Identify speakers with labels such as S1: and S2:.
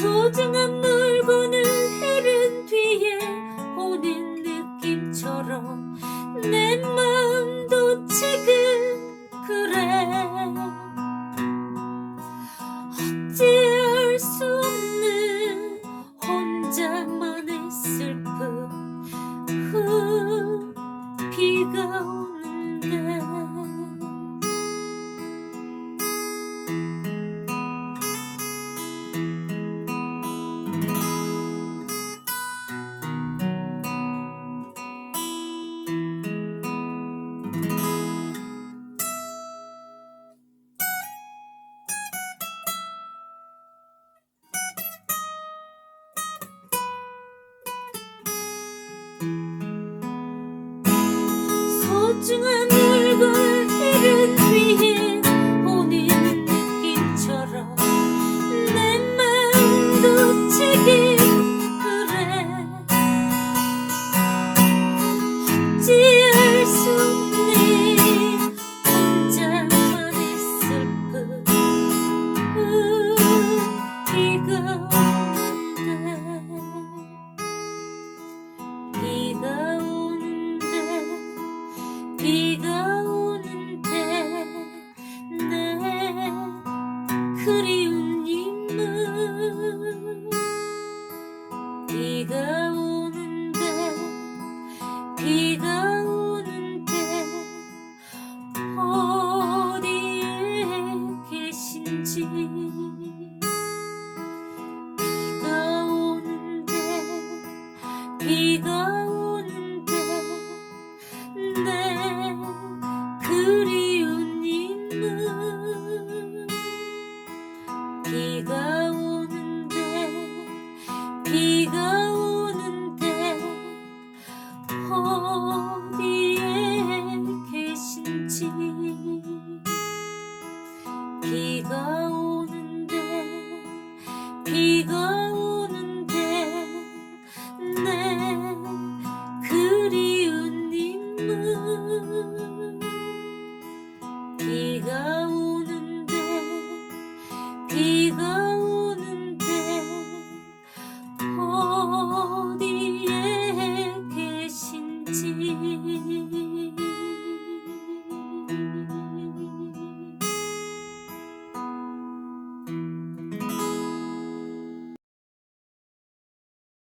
S1: 소중한 물건을 헤른 뒤에 오는 느낌처럼 내 맘. Sitting and waiting. 비가 오는데 비가 오는데 어디에 계신지. 비가 오는데 비가 비가 오는데 어디에 계신지.